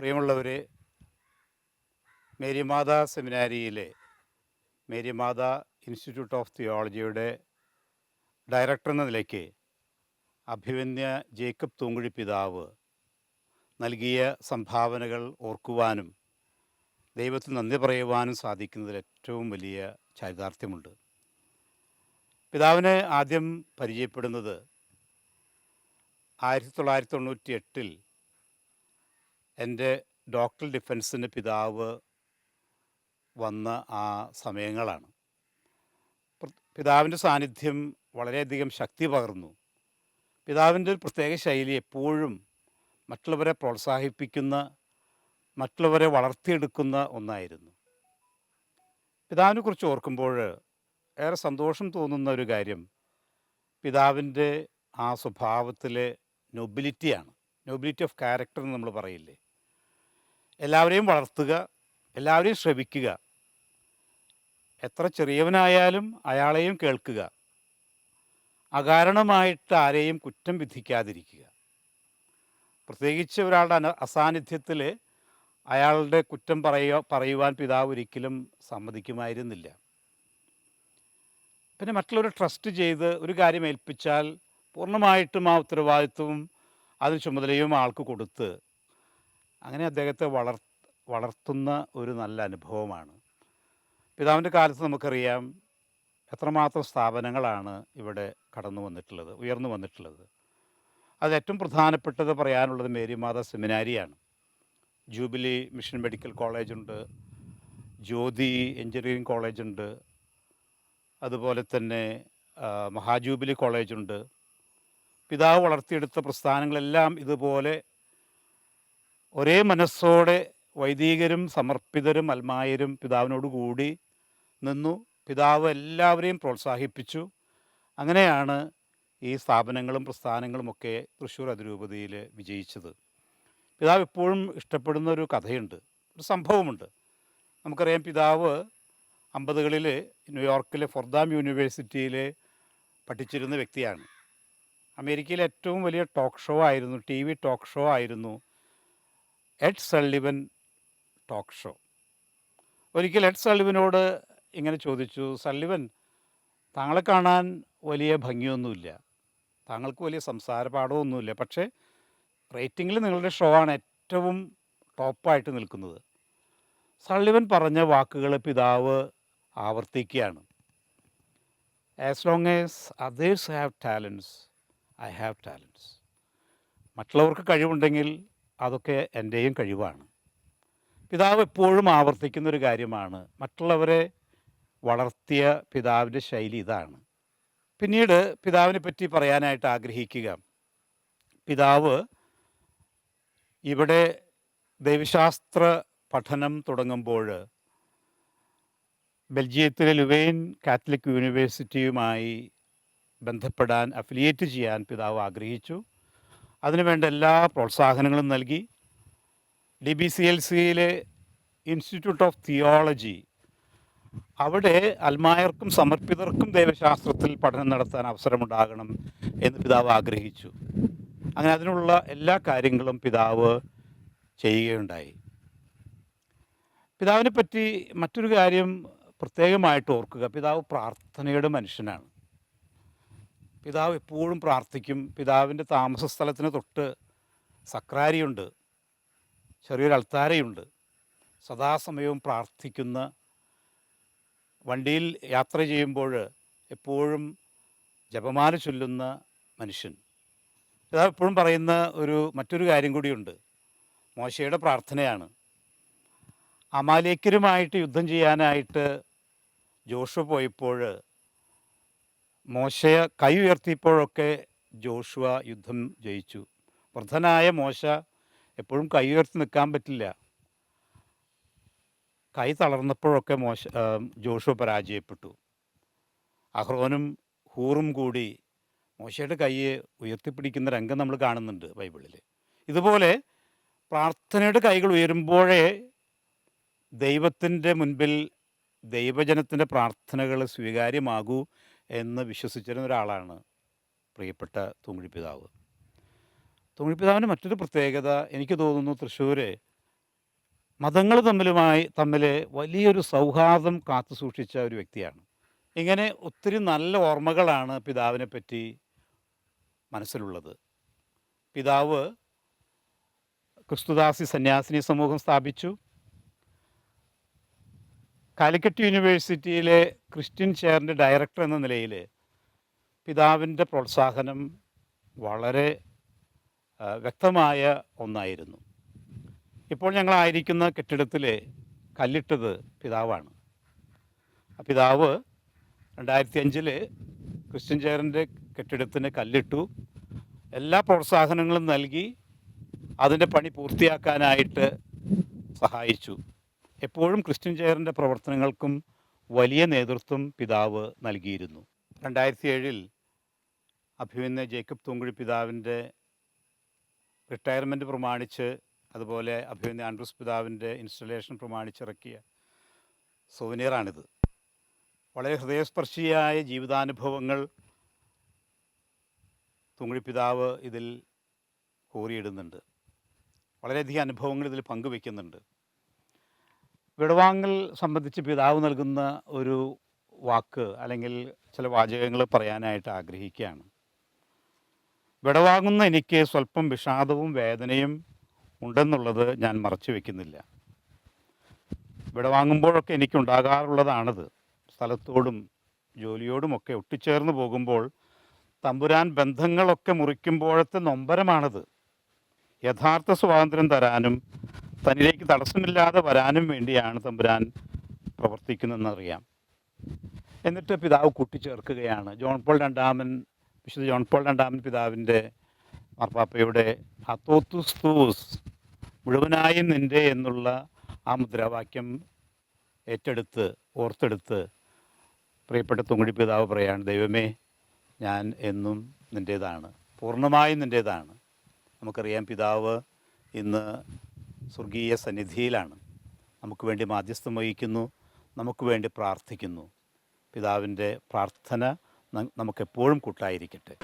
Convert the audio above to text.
പ്രിയമുള്ളവരെ Marymatha സെമിനാരിയിലെ Marymatha institute of theology director എന്ന നിലയ്ക്ക് അഭിമന്യ ജേക്കബ് തൂങ്കുഴി പിതാവ് നൽകിയ സംഭാവനകൾ ഓർക്കുവാനും ദൈവത്തിന് നന്ദി പറയുവാനും സാധിക്കുന്നതിൽ ഏറ്റവും വലിയ ചാരിതാർത്ഥ്യമുണ്ട് പിതാവിനെ ആദ്യം പരിചയപ്പെടുന്നത് ആയിരത്തി തൊള്ളായിരത്തി തൊണ്ണൂറ്റി എട്ടിൽ എന്റെ ഡോക്ടർ ഡിഫൻസിന്റെ പിതാവ് വന്ന ആ സമയങ്ങളാണ്. പിതാവിന്റെ സാന്നിധ്യം വളരെയധികം ശക്തി പകർന്നു. പിതാവിന്റെ ഒരു പ്രത്യേക ശൈലി എപ്പോഴും മറ്റുള്ളവരെ പ്രോത്സാഹിപ്പിക്കുന്ന മറ്റുള്ളവരെ വളർത്തിയെടുക്കുന്ന ഒന്നായിരുന്നു. പിതാവിനെ കുറിച്ച് ഓർക്കുമ്പോൾ ഏറെ സന്തോഷം തോന്നുന്ന ഒരു കാര്യം പിതാവിന്റെ ആ സ്വഭാവത്തിലെ നൊബിലിറ്റിയാണ് നൊബിലിറ്റി ഓഫ് ക്യാരക്ടർ എന്ന് നമ്മൾ പറയില്ലേ? എല്ലാവരെയും വളർത്തുക എല്ലാവരെയും ശ്രമിക്കുക. എത്ര ചെറിയവനായാലും അയാളെയും കേൾക്കുക. അകാരണമായിട്ട് ആരെയും കുറ്റം വിധിക്കാതിരിക്കുക. പ്രത്യേകിച്ച് ഒരാളുടെ അസാന്നിധ്യത്തിൽ അയാളുടെ കുറ്റം പറയുക പറയുവാൻ പിതാവ് ഒരിക്കലും സമ്മതിക്കുമായിരുന്നില്ല. പിന്നെ മറ്റുള്ളവരെ ട്രസ്റ്റ് ചെയ്ത് ഒരു കാര്യം ഏൽപ്പിച്ചാൽ പൂർണമായിട്ടും ആ ഉത്തരവാദിത്വവും അതിന് ചുമതലയും ആൾക്ക് കൊടുത്ത് അങ്ങനെ അദ്ദേഹത്തെ വളർ വളർത്തുന്ന ഒരു നല്ല അനുഭവമാണ്. പിതാവിന്റെ കാലത്ത് നമുക്കറിയാം എത്രമാത്രം സ്ഥാപനങ്ങളാണ് ഇവിടെ കടന്നു വന്നിട്ടുള്ളത് ഉയർന്നു വന്നിട്ടുള്ളത്. അത് ഏറ്റവും പ്രധാനപ്പെട്ടത് പറയാനുള്ളത് മേരിമാത സെമിനാരിയാണ്. ജൂബിലി മിഷൻ മെഡിക്കൽ കോളേജുണ്ട് ജ്യോതി എഞ്ചിനീയറിംഗ് കോളേജുണ്ട് അതുപോലെ തന്നെ മഹാജൂബിലി കോളേജുണ്ട്. പിതാവ് വളർത്തിയെടുത്ത പ്രസ്ഥാനങ്ങളെല്ലാം ഇതുപോലെ ഒരേ മനസ്സോടെ വൈദികരും സമർപ്പിതരും അൽമായരും പിതാവിനോട് കൂടി നിന്നു. പിതാവ് എല്ലാവരെയും പ്രോത്സാഹിപ്പിച്ചു. അങ്ങനെയാണ് ഈ സ്ഥാപനങ്ങളും പ്രസ്ഥാനങ്ങളുമൊക്കെ തൃശ്ശൂർ അതിരൂപതയിൽ വിജയിച്ചത്. പിതാവ് എപ്പോഴും ഇഷ്ടപ്പെടുന്ന ഒരു കഥയുണ്ട് ഒരു സംഭവമുണ്ട്. നമുക്കറിയാം പിതാവ് അമ്പതുകളിൽ ന്യൂയോർക്കിലെ ഫൊർദാം യൂണിവേഴ്സിറ്റിയിൽ പഠിച്ചിരുന്ന വ്യക്തിയാണ്. അമേരിക്കയിലെ ഏറ്റവും വലിയ ടോക്ക് ഷോ ആയിരുന്നു ടി വി ടോക്ക് ഷോ ആയിരുന്നു. Ed Sullivan talk show. ഒരിക്കൽ എഡ് സള്ളിവനോട് ഇങ്ങനെ ചോദിച്ചു സള്ളിവൻ താങ്കളെ കാണാൻ വലിയ ഭംഗിയൊന്നുമില്ല. താങ്കൾക്ക് വലിയ സംസാര പാഠമൊന്നുമില്ല പക്ഷേ റേറ്റിങ്ങിൽ നിങ്ങളുടെ ഷോ ആണ് ഏറ്റവും ടോപ്പായിട്ട് നിൽക്കുന്നത്. സള്ളിവൻ പറഞ്ഞ വാക്കുകൾ പിതാവ് ആവർത്തിക്കുകയാണ്. As long as others have talents I have talents മറ്റുള്ളവർക്ക് കഴിവുണ്ടെങ്കിൽ അതൊക്കെ എന്റെയും കഴിവാണ്. പിതാവ് എപ്പോഴും ആവർത്തിക്കുന്ന ഒരു കാര്യമാണ്. മറ്റുള്ളവരെ വളർത്തിയ പിതാവിന്റെ ശൈലി ഇതാണ്. പിന്നീട് പിതാവിനെ പറ്റി പറയാനായിട്ട് ആഗ്രഹിക്കുക. പിതാവ് ഇവിടെ ദൈവശാസ്ത്ര പഠനം തുടങ്ങുമ്പോൾ ബെൽജിയത്തിലെ ലുവെയിൻ കാത്തലിക് യൂണിവേഴ്സിറ്റിയുമായി ബന്ധപ്പെടാൻ അഫിലിയേറ്റ് ചെയ്യാൻ പിതാവ് ആഗ്രഹിച്ചു. അതിനുവേണ്ട എല്ലാ പ്രോത്സാഹനങ്ങളും നൽകി ഡി ബി സി എൽ സിയിലെ ഇൻസ്റ്റിറ്റ്യൂട്ട് ഓഫ് തിയോളജി. അവിടെ അൽമായർക്കും സമർപ്പിതർക്കും ദൈവശാസ്ത്രത്തിൽ പഠനം നടത്താൻ അവസരമുണ്ടാകണം എന്ന് പിതാവ് ആഗ്രഹിച്ചു. അങ്ങനെ അതിനുള്ള എല്ലാ കാര്യങ്ങളും പിതാവ് ചെയ്യുകയുണ്ടായി. പിതാവിനെ പറ്റി മറ്റൊരു കാര്യം പ്രത്യേകമായിട്ട് ഓർക്കുക. പിതാവ് പ്രാർത്ഥനയുടെ മനുഷ്യനാണ്. പിതാവ് എപ്പോഴും പ്രാർത്ഥിക്കും. പിതാവിന്റെ താമസ സ്ഥലത്തിന് തൊട്ട് സക്രാരിയുണ്ട്. ചെറിയൊരു അൾത്താരയുണ്ട് സദാസമയവും പ്രാർത്ഥിക്കുന്ന വണ്ടിയിൽ യാത്ര ചെയ്യുമ്പോൾ എപ്പോഴും ജപമാല ചൊല്ലുന്ന മനുഷ്യൻ. പിതാവ് എപ്പോഴും പറയുന്ന ഒരു മറ്റൊരു കാര്യം കൂടിയുണ്ട്. മോശയുടെ പ്രാർത്ഥനയാണ്. അമാലേക്കരുമായിട്ട് യുദ്ധം ചെയ്യാനായിട്ട് ജോഷു പോയപ്പോൾ മോശയെ കൈ ഉയർത്തിയപ്പോഴൊക്കെ ജോഷുവ യുദ്ധം ജയിച്ചു. വൃദ്ധനായ മോശ എപ്പോഴും കൈ ഉയർത്തി നിൽക്കാൻ പറ്റില്ല. കൈ തളർന്നപ്പോഴൊക്കെ മോശ ജോഷുവ പരാജയപ്പെട്ടു. അഹ്റോനും ഹൂറും കൂടി മോശയുടെ കൈയെ ഉയർത്തിപ്പിടിക്കുന്ന രംഗം നമ്മൾ കാണുന്നുണ്ട് ബൈബിളിൽ. ഇതുപോലെ പ്രാർത്ഥനയുടെ കൈകൾ ഉയരുമ്പോഴേ ദൈവത്തിന്റെ മുൻപിൽ ദൈവജനത്തിന്റെ പ്രാർത്ഥനകൾ സ്വീകാര്യമാകൂ. എന്ന് വിശ്വസിച്ചിരുന്ന ഒരാളാണ് പ്രിയപ്പെട്ട തൂങ്ങിപ്പിതാവ് തൂങ്ങിപ്പിതാവിന്റെ മറ്റൊരു പ്രത്യേകത എനിക്ക് തോന്നുന്നു തൃശ്ശൂർ മതങ്ങൾ തമ്മിലുമായി തമ്മിൽ വലിയൊരു സൗഹാർദ്ദം കാത്തു സൂക്ഷിച്ച ഒരു വ്യക്തിയാണ്. ഇങ്ങനെ ഒത്തിരി നല്ല ഓർമ്മകളാണ് പിതാവിനെ പറ്റി മനസ്സിലുള്ളത്. പിതാവ് ക്രിസ്തുദാസി സന്യാസിനി സമൂഹം സ്ഥാപിച്ചു. കാലിക്കറ്റ് യൂണിവേഴ്സിറ്റിയിലെ ക്രിസ്ത്യൻ ചെയറിന്റെ ഡയറക്ടർ എന്ന നിലയിൽ പിതാവിന്റെ പ്രോത്സാഹനം വളരെ വ്യക്തമായ ഒന്നായിരുന്നു. ഇപ്പോൾ ഞങ്ങളായിരിക്കുന്ന കെട്ടിടത്തിൽ കല്ലിട്ടത് പിതാവാണ്. പിതാവ് രണ്ടായിരത്തി അഞ്ചിൽ ക്രിസ്ത്യൻ ചെയറിന്റെ കെട്ടിടത്തിന് കല്ലിട്ടു. എല്ലാ പ്രോത്സാഹനങ്ങളും നൽകി അതിന്റെ പണി പൂർത്തിയാക്കാനായിട്ട് സഹായിച്ചു. എപ്പോഴും ക്രിസ്ത്യൻ ചെയറിന്റെ പ്രവർത്തനങ്ങൾക്കും വലിയ നേതൃത്വം പിതാവ് നൽകിയിരുന്നു. രണ്ടായിരത്തി ഏഴിൽ അഭിമന്യ ജേക്കബ് തൂങ്കുഴി പിതാവിന്റെ റിട്ടയർമെന്റ് പ്രമാണിച്ച് അതുപോലെ അഭിമന്യ ആൻഡ്രൂസ് പിതാവിന്റെ ഇൻസ്റ്റലേഷൻ പ്രമാണിച്ചിറക്കിയ സോനിയറാണിത് വളരെ ഹൃദയസ്പർശിയായ ജീവിതാനുഭവങ്ങൾ തൂങ്കുഴി പിതാവ് ഇതിൽ കോറിയിടുന്നുണ്ട്. വളരെയധികം അനുഭവങ്ങൾ ഇതിൽ പങ്കുവെക്കുന്നുണ്ട്. വിടവാങ്ങൽ സംബന്ധിച്ച് പിതാവ് നൽകുന്ന ഒരു വാക്ക് അല്ലെങ്കിൽ ചില വാചകങ്ങൾ പറയാനായിട്ട് ആഗ്രഹിക്കുകയാണ്. വിടവാങ്ങുന്ന എനിക്ക് സ്വല്പം വിഷാദവും വേദനയും ഉണ്ടെന്നുള്ളത് ഞാൻ മറച്ചു വയ്ക്കുന്നില്ല വിടവാങ്ങുമ്പോഴൊക്കെ എനിക്കുണ്ടാകാറുള്ളതാണത്. സ്ഥലത്തോടും ജോലിയോടുമൊക്കെ ഒട്ടിച്ചേർന്ന് പോകുമ്പോൾ തമ്പുരാൻ ബന്ധങ്ങളൊക്കെ മുറിക്കുമ്പോഴത്തെ നൊമ്പരമാണത്. യഥാർത്ഥ സ്വാതന്ത്ര്യം തരാനും തന്നിലേക്ക് തടസ്സമില്ലാതെ വരാനും വേണ്ടിയാണ് തമ്പുരാൻ പ്രവർത്തിക്കുന്നതെന്നറിയാം. എന്നിട്ട് പിതാവ് കൂട്ടിച്ചേർക്കുകയാണ്. ജോൺ പോൾ രണ്ടാമൻ വിശുദ്ധ ജോൺ പോൾ രണ്ടാമൻ പിതാവിന്റെ മാർപ്പാപ്പയുടെ അത്തോത്തുസ്തൂസ് മുഴുവനായും നിന്റെ എന്നുള്ള ആ മുദ്രാവാക്യം ഏറ്റെടുത്ത് ഓർത്തെടുത്ത് പ്രിയപ്പെട്ട തുങ്ങടി പിതാവ് പറയാണ് ദൈവമേ ഞാൻ എന്നും നിന്റേതാണ് പൂർണമായും നിന്റേതാണ് നമുക്കറിയാം പിതാവ് ഇന്ന് സ്വർഗീയ സന്നിധിയിലാണ്. നമുക്ക് വേണ്ടി മാധ്യസ്ഥം വഹിക്കുന്നു നമുക്ക് വേണ്ടി പ്രാർത്ഥിക്കുന്നു. പിതാവിന്റെ പ്രാർത്ഥന നമുക്കെപ്പോഴും കൂട്ടായിരിക്കട്ടെ.